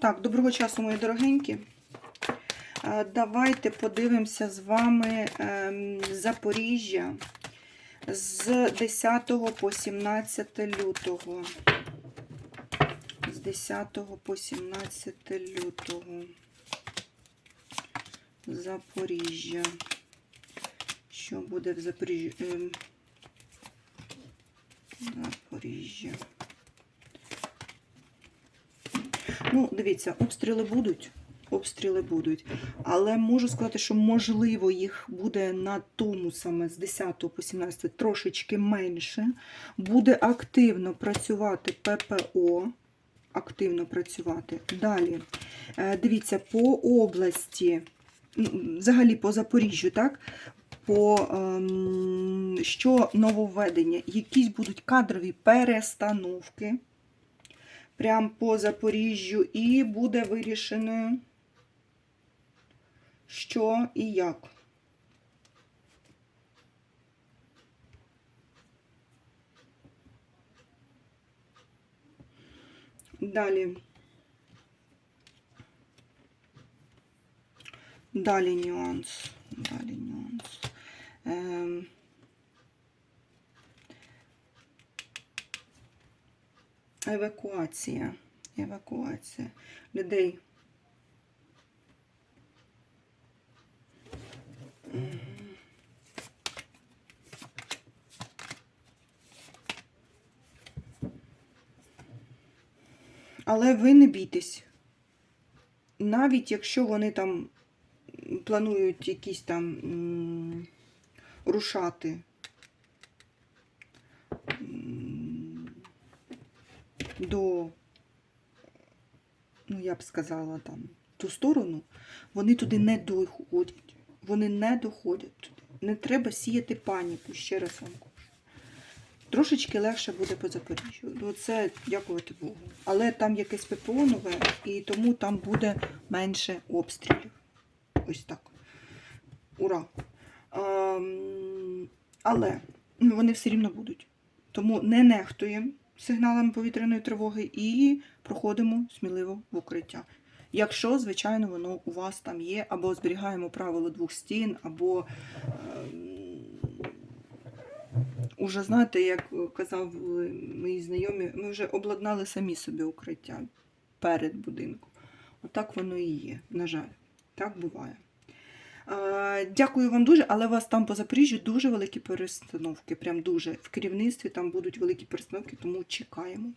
Так, доброго часу, мої дорогенькі. Е, Давайте подивимося з вами ем, Запоріжжя з 10 по 17 лютого. З 10 по 17 лютого. Запоріжжя. Що буде в Запоріжжі? Ем, Запоріжжя. Ну, дивіться, обстріли будуть. Обстріли будуть. Але можу сказати, що можливо їх буде на тому саме з 10 по 17 трошечки менше. Буде активно працювати ППО. Активно працювати. Далі. Е, Дивіться, по області, ну, взагалі по Запоріжжю, так? По ем, що нововведення? Якісь будуть кадрові перестановки прямо по Запоріжжю, і буде вирішено, що і як. Далі. Далі нюанс. Далі нюанс. Ем, евакуація. Евакуація людей. Але ви не бійтесь. Навіть якщо вони там планують якісь там рушати до, ну я б сказала, там, ту сторону, вони туди не доходять. Вони не доходять туди. Не треба сіяти паніку, ще раз вам кажу. Трошечки легше буде по Запоріжжю. Ну, Це дякувати Богу. Але там якесь ППО нове, і тому там буде менше обстрілів. Ось так. Ура! Ем, але ну, вони все рівно будуть. Тому не нехтуємо сигналами повітряної тривоги і проходимо сміливо в укриття. Якщо, звичайно, воно у вас там є, або зберігаємо правило двох стін, або ем, уже знаєте, як казав мої знайомі, ми вже обладнали самі собі укриття перед будинком. Отак воно і є, на жаль. Так буває. Дякую вам дуже, але у вас там по Запоріжжю дуже великі перестановки. Прям дуже. В керівництві там будуть великі перестановки, тому чекаємо.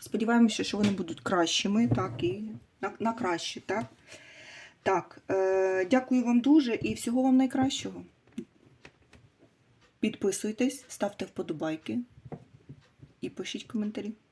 Сподіваємося, що вони будуть кращими, так, і на, на краще, так? Так, е, дякую вам дуже і всього вам найкращого. Підписуйтесь, ставте вподобайки і пишіть коментарі.